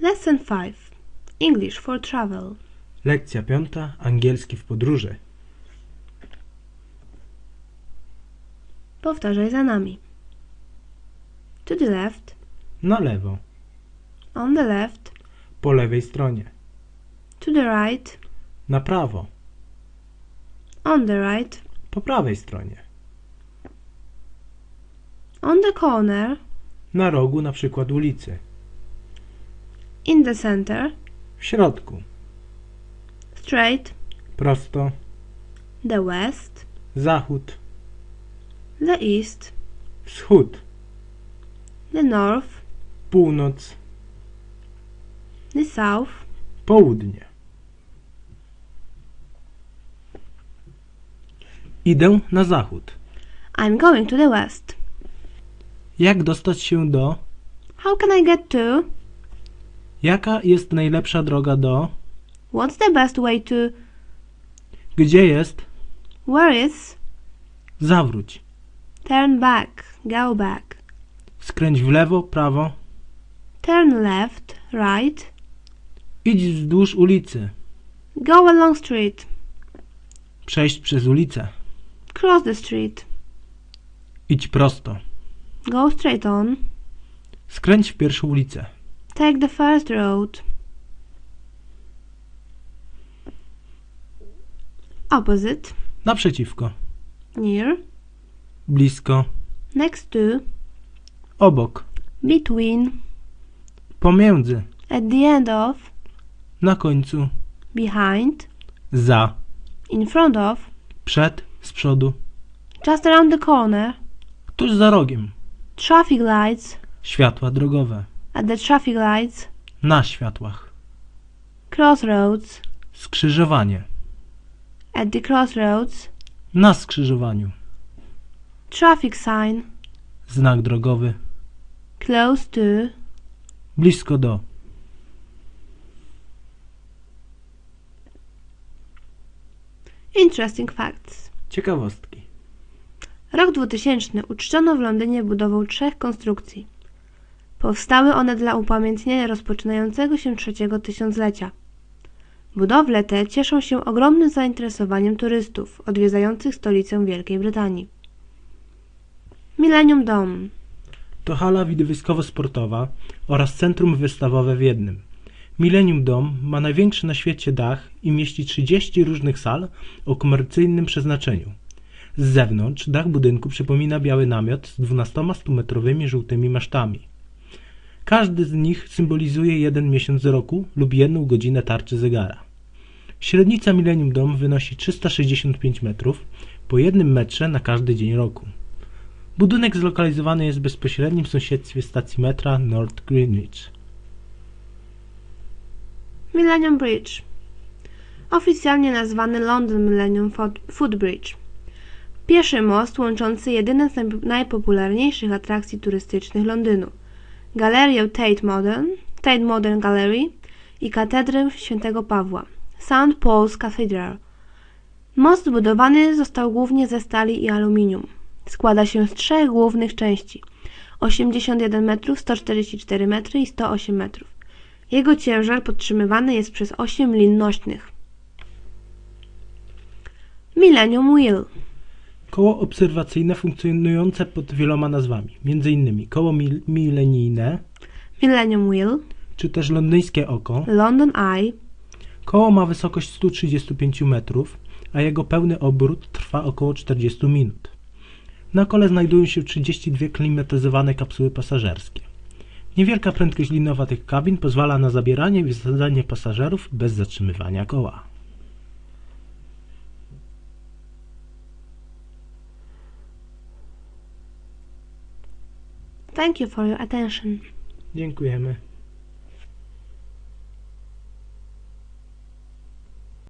Lesson 5 English for Travel. Lekcja piąta. Angielski w podróży. Powtarzaj za nami. To the left, Na lewo. on the left, Po lewej stronie. to the right, Na prawo. on the right, Po prawej stronie. on the corner, Na rogu na przykład ulicy. In the center, W środku. straight, Prosto. the west, Zachód. the east, Wschód. the north, Północ. the south, Południe. Idę na zachód. I'm going to the west. Jak dostać się do? How can I get to? Jaka jest najlepsza droga do? What's the best way to? Gdzie jest? Where is? Zawróć. Turn back, go back. Skręć w lewo, prawo. Turn left, right. Idź wzdłuż ulicy. Go along street. Przejść przez ulicę. Cross the street. Idź prosto. Go straight on. Skręć w pierwszą ulicę. Take the first road. Opposite. Naprzeciwko. Near. Blisko. Next to. Obok. Between. Pomiędzy. At the end of. Na końcu. Behind. Za. In front of. Przed. Z przodu. Just around the corner. Tuż za rogiem. Traffic lights. Światła drogowe. At the traffic lights. Na światłach. Crossroads. Skrzyżowanie. At the crossroads. Na skrzyżowaniu. Traffic sign. Znak drogowy. Close to. Blisko do. Interesting facts. Ciekawostki. Rok 2000 uczczono w Londynie budową trzech konstrukcji. Powstały one dla upamiętnienia rozpoczynającego się trzeciego tysiąclecia. Budowle te cieszą się ogromnym zainteresowaniem turystów odwiedzających stolicę Wielkiej Brytanii. Millennium Dome To hala widowiskowo-sportowa oraz centrum wystawowe w jednym. Millennium Dome ma największy na świecie dach i mieści 30 różnych sal o komercyjnym przeznaczeniu. Z zewnątrz dach budynku przypomina biały namiot z 12 stumetrowymi żółtymi masztami. Każdy z nich symbolizuje jeden miesiąc roku lub jedną godzinę tarczy zegara. Średnica Millennium Dome wynosi 365 metrów, po jednym metrze na każdy dzień roku. Budynek zlokalizowany jest w bezpośrednim sąsiedztwie stacji metra North Greenwich. Millennium Bridge Oficjalnie nazwany London Millennium Foot- Footbridge Pieszy most łączący jedyne z naj- najpopularniejszych atrakcji turystycznych Londynu Galerię Tate Modern, Tate Modern Gallery i katedrę świętego Pawła St. Paul's Cathedral. Most zbudowany został głównie ze stali i aluminium. Składa się z trzech głównych części 81 metrów, 144 metry i 108 metrów. Jego ciężar podtrzymywany jest przez 8 lin nośnych. Millennium Wheel Koło obserwacyjne funkcjonujące pod wieloma nazwami, m.in. koło mil milenijne, Millennium Wheel, czy też londyńskie oko. London Eye, Koło ma wysokość 135 metrów, a jego pełny obrót trwa około 40 minut. Na kole znajdują się 32 klimatyzowane kapsuły pasażerskie. Niewielka prędkość linowa tych kabin pozwala na zabieranie i wysadzanie pasażerów bez zatrzymywania koła. Thank you for your attention. Dziękujemy.